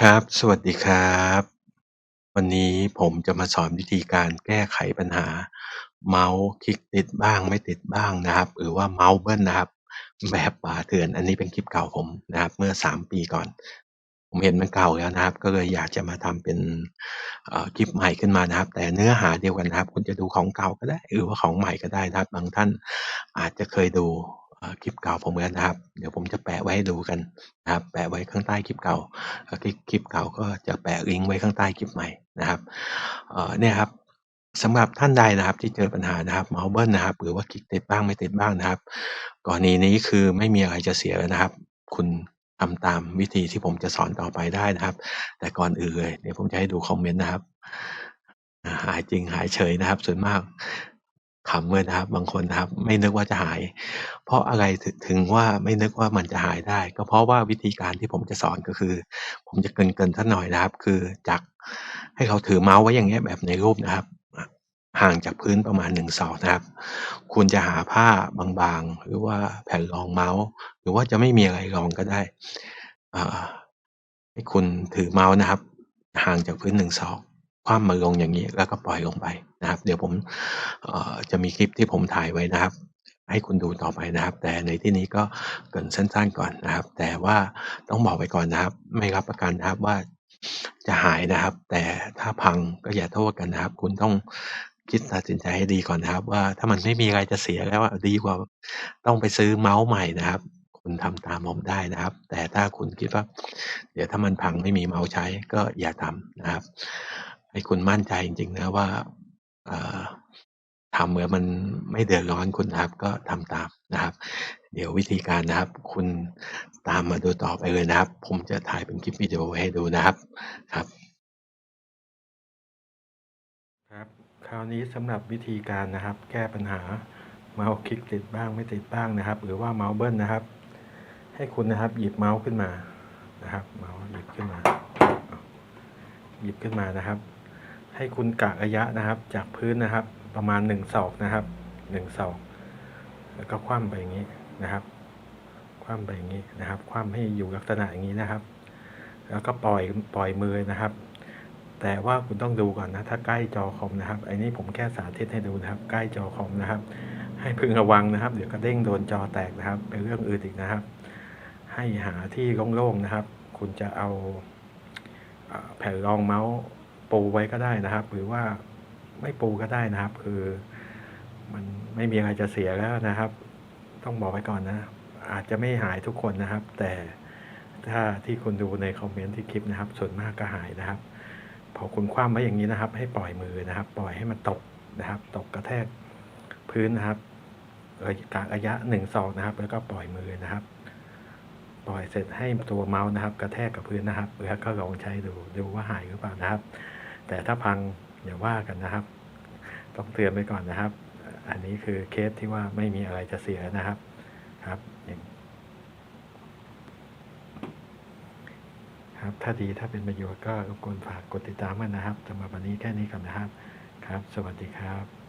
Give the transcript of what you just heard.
ครับ สวัสดีครับ วันนี้ผมจะมาสอนวิธีการแก้ไขปัญหา เมาส์คลิกติดบ้าง ไม่ติดบ้างนะครับ หรือว่าเมาส์เบิ้ลนะครับ แบบป่าเถื่อน อันนี้เป็นคลิปเก่าผมนะครับ เมื่อ 3 ปีก่อน ผมเห็นมันเก่าแล้วนะครับ ก็เลยอยากจะมาทำเป็น เอ่อ คลิปใหม่ขึ้นมานะครับ แต่เนื้อหาเดียวกันนะครับ คุณจะดูของเก่าก็ได้ หรือว่าของใหม่ก็ได้นะครับ บางท่านอาจจะเคยดู คลิปเก่าผมแล้วนะครับ เดี๋ยวผมจะแปะไว้ให้ดูกันนะครับ แปะไว้ข้างใต้คลิปเก่าคลิปคลิปเก่าก็จะแปะลิงก์ไว้ข้างใต้คลิปใหม่นะครับเนี่ยครับสำหรับท่านใดนะครับที่เจอปัญหานะครับเมาส์เบิ้ลนะครับหรือว่าคลิกติดบ้างไม่ติดบ้างนะครับกรณีนี้คือไม่มีอะไรจะเสียแล้วนะครับ คุณทำตามวิธีที่ผมจะสอนต่อไปได้นะครับ แต่ก่อนอื่นเลยเดี๋ยวผมจะให้ดูคอมเมนต์นะครับหายจริงหายเฉยนะครับส่วนมาก ขำเลยนะครับ บางคนนะครับ ไม่นึกว่าจะหาย เพราะอะไรถึงว่าไม่นึกว่ามันจะหายได้ ก็เพราะว่าวิธีการที่ผมจะสอนก็คือ ผมจะเกริ่นๆสักหน่อยนะครับ คือจากให้เขาถือเมาส์ไว้อย่างเงี้ยแบบในรูปนะครับ ห่างจากพื้นประมาณ1ศอกนะครับ คุณจะหาผ้าบางๆ หรือว่าแผ่นรองเมาส์ หรือว่าจะไม่มีอะไรรองก็ได้ให้คุณถือเมาส์นะครับ ห่างจากพื้น1ศอก คว่ำมันลงอย่างงี้ แล้วก็ปล่อยลงไปนะครับ เดี๋ยวผมจะมีคลิปที่ผมถ่ายไว้นะครับ ให้คุณดูต่อไปนะครับ แต่ในที่นี้ก็เกินสั้นๆก่อนนะครับ แต่ว่าต้องบอกไว้ก่อนนะครับ ไม่รับประกันนะครับว่าจะหายนะครับ แต่ถ้าพังก็อย่าโทษกันนะครับ คุณต้องคิดตัดสินใจให้ดีก่อนนะครับ ว่าถ้ามันไม่มีอะไรจะเสียแล้วดีกว่าต้องไปซื้อเมาส์ใหม่นะครับ คุณทำตามผมได้นะครับ แต่ถ้าคุณคิดว่า เดี๋ยวถ้ามันพังไม่มีเมาส์ใช้ก็อย่าทำนะครับ ให้คุณมั่นใจจริงๆนะว่าอ่าทำแล้วมันไม่เดือดร้อนคุณครับก็ทำตามนะครับ เดี๋ยววิธีการนะครับ คุณตามมาดูต่อไปเลยนะครับ ผมจะถ่ายเป็นคลิปวิดีโอให้ดูนะครับครับ ครับ คราวนี้สำหรับวิธีการนะครับ แก้ปัญหาเมาส์คลิกติดบ้างไม่ติดบ้างนะครับ หรือว่าเมาส์เบิ้ลนะครับ ให้คุณนะครับ หยิบเมาส์ขึ้นมานะครับ เมาส์หยิบขึ้นมา หยิบขึ้นมานะครับ ให้คุณกะระยะนะครับ จากพื้นนะครับ ประมาณ1ศอกนะครับ1ศอก แล้วก็คว่ำไปอย่างนี้นะครับ คว่ำไปอย่างนี้นะครับ คว่ำให้อยู่ลักษณะอย่างนี้นะครับ แล้วก็ปล่อยปล่อยมือนะครับ แต่ว่าคุณต้องดูก่อนนะ ถ้าใกล้จอคอมนะครับไอันนี้ผมแค่สาธิตให้ดูนะครับ ใกล้จอคอมนะครับ ให้พึงระวังนะครับ เดี๋ยวกระเด้งโดนจอแตกนะครับ เป็นเรื่องอื่นอีกนะครับ ให้หาที่โล่งๆนะครับ คุณจะเอาแผ่นรองเมาส์ ปูไว้ก็ได้นะครับ หรือว่าไม่ปูก็ได้นะครับ คือ มันไม่มีอะไรจะเสียแล้วนะครับ ต้องบอกไว้ก่อนนะ อาจจะไม่หายทุกคนนะครับ แต่ถ้าที่คุณดูในคอมเมนต์ที่คลิปนะครับ ส่วนมากก็หายนะครับ พอคุณคว่ำไว้อย่างนี้นะครับ ให้ปล่อยมือนะครับ ปล่อยให้มันตกนะครับ ตกกระแทกพื้นนะครับระยะกะระยะ1ศอกนะครับ แล้วก็ปล่อยมือนะครับ ปล่อยเสร็จให้ตัวเมาส์นะครับ กระแทกกับพื้นนะครับ แล้วก็ลองใช้ดูดูว่าหายหรือเปล่านะครับ แต่ถ้าพังอย่าว่ากันนะครับ ต้องเตือนไว้ก่อนนะครับ อันนี้คือเคสที่ว่าไม่มีอะไรจะเสียนะครับครับครับถ้าดีถ้าเป็นประโยชน์ก็รบกวนฝากกดติดตามกันนะครับสำหรับวันนี้แค่นี้ก่อนนะครับครับ สวัสดีครับ